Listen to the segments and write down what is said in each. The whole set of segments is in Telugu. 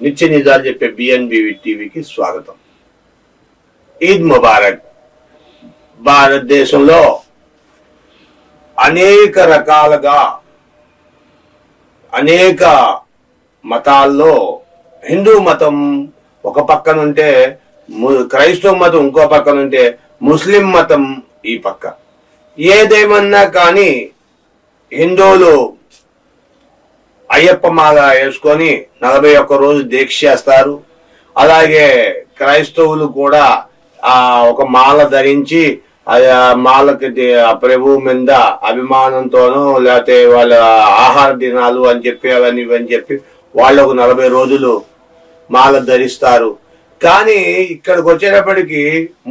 నిత్య నిజాలు చెప్పే బిఎన్బి టీవీకి స్వాగతం. ఈద్ ముబారక్. భారతదేశంలో అనేక రకాలుగా అనేక మతాల్లో హిందూ మతం ఒక పక్కనుంటే క్రైస్తవ మతం ఇంకో పక్కన ఉంటే ముస్లిం మతం ఈ పక్క. ఏదేమన్నా కానీ హిందువులు అయ్యప్ప మాల వేసుకొని నలభై ఒక్క రోజు దీక్ష చేస్తారు. అలాగే క్రైస్తవులు కూడా ఆ ఒక మాల ధరించి ఆ మాలకి ప్రభు ప్రభువు మీద అభిమానంతోనూ లేకపోతే వాళ్ళ ఆహార దినాలు అని చెప్పి అవన్నీ ఇవని చెప్పి వాళ్ళు ఒక నలభై రోజులు మాల ధరిస్తారు. కానీ ఇక్కడికి వచ్చేటప్పటికి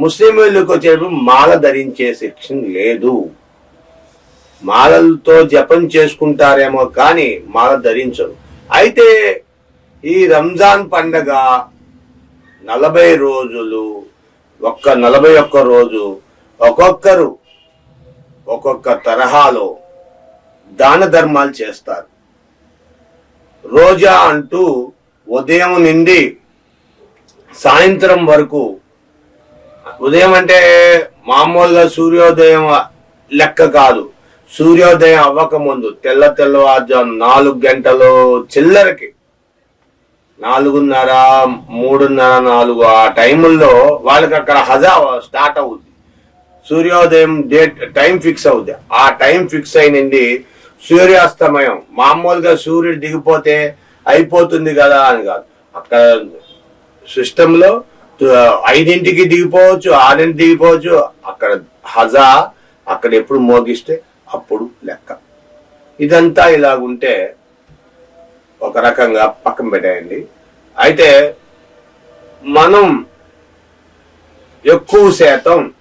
ముస్లింలకు వచ్చేటప్పుడు మాల ధరించే శిక్షణ లేదు. మాలలతో జపం చేసుకుంటారేమో కానీ మాల ధరించరు. అయితే ఈ రంజాన్ పండగ నలభై రోజులు ఒక్క నలభై ఒక్క రోజు ఒక్కొక్కరు ఒక్కొక్క తరహాలో దాన ధర్మాలు చేస్తారు. రోజా అంటూ ఉదయం నుండి సాయంత్రం వరకు. ఉదయం అంటే మామూలుగా సూర్యోదయం లెక్క కాదు. సూర్యోదయం అవ్వకముందు తెల్ల తెల్లవారుజాము నాలుగు గంటలు చిల్లరకి. నాలుగున్నర మూడున్నర నాలుగు ఆ టైముల్లో వాళ్ళకి అక్కడ హజా స్టార్ట్ అవుద్ది. సూర్యోదయం డేట్ టైం ఫిక్స్ అవుద్ది. ఆ టైం ఫిక్స్ అయినండి సూర్యాస్తమయం. మామూలుగా సూర్యుడు దిగిపోతే అయిపోతుంది కదా అని కాదు. అక్కడ సిస్టంలో ఐదింటికి దిగిపోవచ్చు ఆరింటికి దిగిపోవచ్చు అక్కడ హజా అక్కడ ఎప్పుడు మోగిస్తే అప్పుడు లెక్క. ఇదంతా ఇలాగుంటే ఒక రకంగా పక్కన పెట్టేయండి. అయితే మనం ఎక్కువ శాతం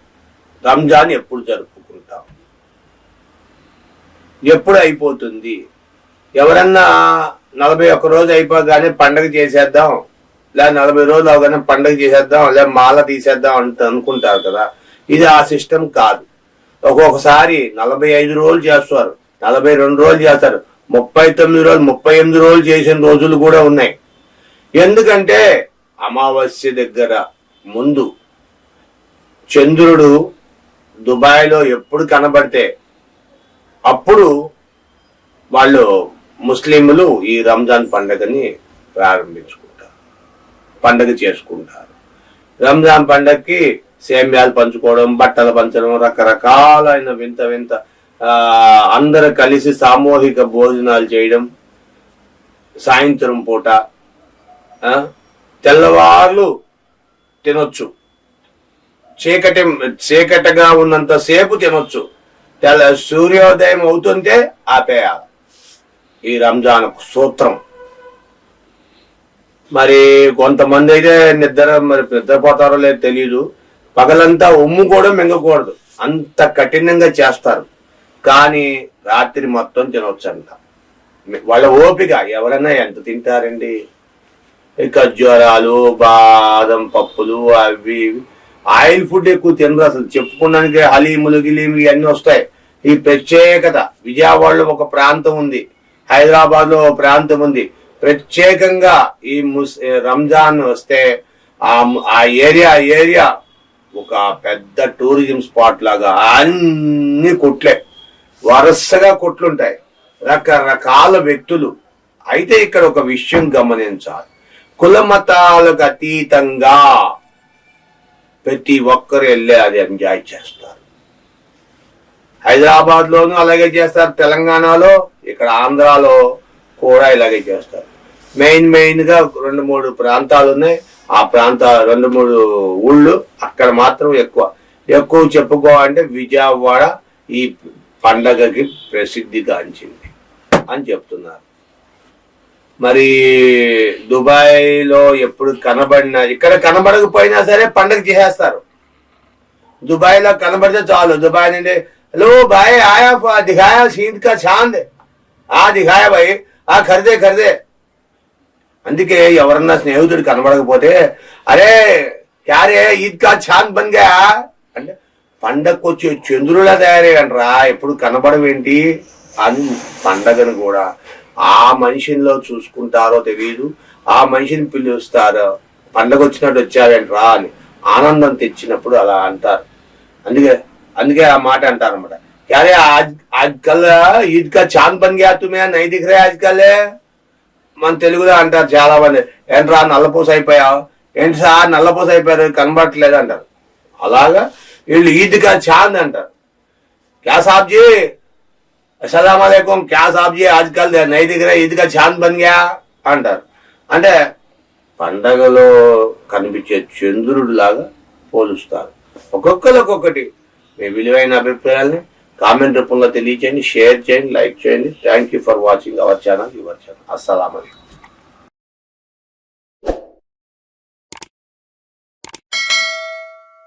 రంజాన్ ఎప్పుడు జరుపుకుంటాం? ఎప్పుడు అయిపోతుంది? ఎవరన్నా నలభై ఒక్క రోజు అయిపోగానే పండగ చేసేద్దాం. లేదా నలభై రోజులు అవగానే పండగ చేసేద్దాం లేదా మాల తీసేద్దాం అంట అనుకుంటారు కదా. ఇది ఆ సిస్టమ్ కాదు. ఒక్కొక్కసారి నలభై ఐదు రోజులు చేస్తారు నలభై రెండు రోజులు చేస్తారు ముప్పై తొమ్మిది రోజులు ముప్పై ఎనిమిది రోజులు చేసిన రోజులు కూడా ఉన్నాయి. ఎందుకంటే అమావాస్య దగ్గర ముందు చంద్రుడు దుబాయ్లో ఎప్పుడు కనబడితే అప్పుడు వాళ్ళు ముస్లింలు ఈ రంజాన్ పండగని ప్రారంభించుకుంటారు. పండగ చేసుకుంటారు. రంజాన్ పండగకి సేమ్యాలు పంచుకోవడం బట్టలు పంచడం రకరకాలైన వింత వింత అందరు కలిసి సామూహిక భోజనాలు చేయడం. సాయంత్రం పూట తెల్లవార్లు తినొచ్చు. చీకటి చీకటిగా ఉన్నంత సేపు తినొచ్చు. తెల్ల సూర్యోదయం అవుతుంటే ఆపేయాలి. ఈ రంజాన్ సూత్రం. మరి కొంతమంది అయితే నిద్ర మరి నిద్రపోతారో లేదో తెలియదు పగలంతా ఉమ్ము కూడా మింగకూడదు. అంత కఠినంగా చేస్తారు. కానీ రాత్రి మొత్తం తినవచ్చంట వాళ్ళ ఓపిక ఎవరైనా ఎంత తింటారండి? ఖర్జూరాలు బాదం పప్పులు అవి ఆయిల్ ఫుడ్ ఎక్కువ తినరు అసలు. చెప్పుకోవడానికి హలీములు గిలీములు ఇవన్నీ వస్తాయి. ఈ ప్రత్యేకత. విజయవాడలో ఒక ప్రాంతం ఉంది. హైదరాబాద్లో ఒక ప్రాంతం ఉంది. ప్రత్యేకంగా ఈ ముస్ రంజాన్ వస్తే ఆ ఆ ఏరియా ఏరియా ఒక పెద్ద టూరిజం స్పాట్ లాగా అన్ని కొట్లే. వరుసగా కొట్లుంటాయి. రకరకాల వ్యక్తులు. అయితే ఇక్కడ ఒక విషయం గమనించాలి. కుల మతాలకు అతీతంగా ప్రతి ఒక్కరు వెళ్ళి అది ఎంజాయ్ చేస్తారు. హైదరాబాద్ లోను అలాగే చేస్తారు. తెలంగాణలో ఇక్కడ ఆంధ్రాలో కూడా ఇలాగే చేస్తారు. మెయిన్ మెయిన్గా రెండు మూడు ప్రాంతాలు ఉన్నాయి. ఆ ప్రాంత రెండు మూడు ఊళ్ళు అక్కడ మాత్రం ఎక్కువ. ఎక్కువ చెప్పుకోవాలంటే విజయవాడ ఈ పండగకి ప్రసిద్ధిగాంచింది అని చెప్తున్నారు. మరి దుబాయ్లో ఎప్పుడు కనబడిన ఇక్కడ కనబడకపోయినా సరే పండగ చేసేస్తారు. దుబాయ్లో కనబడితే చాలు. దుబాయ్ నుండి హలో భాయ్ ఆయా దిగాయా సీన్ సీద్ కా చాంద్ ఆ దిగాయా భాయ్ ఆ ఖరిదే ఖరిదే. అందుకే ఎవరన్నా స్నేహితుడు కనబడకపోతే అరే క్యారే ఈద్గా చాంద్ బన్ అంటే పండగకు వచ్చే చంద్రులా తయారయ్యంట్రా ఎప్పుడు కనబడవేంటి? అని పండగను కూడా. ఆ మనిషిలో చూసుకుంటారో తెలియదు ఆ మనిషిని పిలుస్తారో పండగ వచ్చినట్టు వచ్చావేంట్రా అని ఆనందం తెచ్చినప్పుడు అలా అంటారు. అందుకే అందుకే ఆ మాట అంటారు అనమాట క్యారే ఆజ్ ఆజ్కల్ ఈద్గా చాంద్ తుమే నై దిఖ్ రే ఆజ్కల్ మన తెలుగులో అంటారు చాలా మంది ఏంట్రా నల్లపూస అయిపోయావు ఏంటి సార్ నల్లపూస అయిపోయారు కనబడట్లేదు అంటారు. అలాగా వీళ్ళు ఈద్గా చాంద్ అంటారు. క్యా సాబ్ జీ అస్సలం అలైకుం. క్యా సాబ్ ఆజ్కల్ నై దగ్గర ఈద్గా చాంద్ బన్ అంటారు. అంటే పండగలో కనిపించే చంద్రుడు లాగా పోలుస్తారు. ఒక్కొక్కరు ఒక్కొక్కటి మీ విలువైన అభిప్రాయాల్ని కామెంట్ రూపంలో తెలియచేయండి షేర్ చేయండి లైక్ చేయండి. Thank you for watching our channel your channel అస్సలం